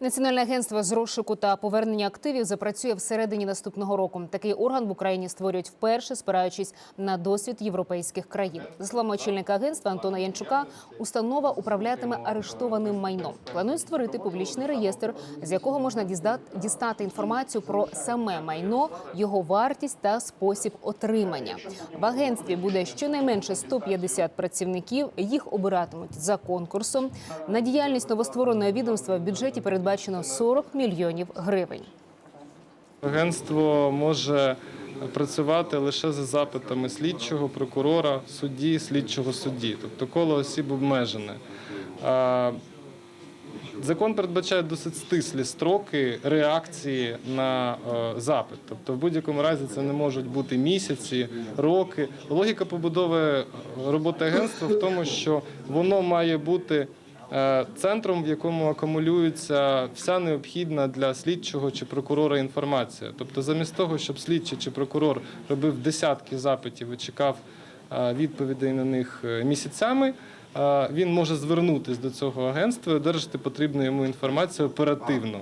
Національне агентство з розшуку та повернення активів запрацює всередині наступного року. Такий орган в Україні створюють вперше, спираючись на досвід європейських країн. За словами очільника агентства Антона Янчука, установа управлятиме арештованим майном. Планують створити публічний реєстр, з якого можна дістати інформацію про саме майно, його вартість та спосіб отримання. В агентстві буде щонайменше 150 працівників. Їх обиратимуть за конкурсом. На діяльність новоствореного відомства в бюджеті передбачено 40 мільйонів гривень. Агентство може працювати лише за запитами слідчого, прокурора, судді, слідчого судді, тобто коло осіб обмежене. Закон передбачає досить стислі строки реакції на е, запит. Тобто, в будь-якому разі це не можуть бути місяці, роки. Логіка побудови роботи агентства в тому, що воно має бути е, центром, в якому акумулюється вся необхідна для слідчого чи прокурора інформація. Тобто, замість того, щоб слідчий чи прокурор робив десятки запитів і чекав е, відповідей на них е, місяцями. е, Він може звернутися до цього агентства і одержати потрібну йому інформацію оперативно.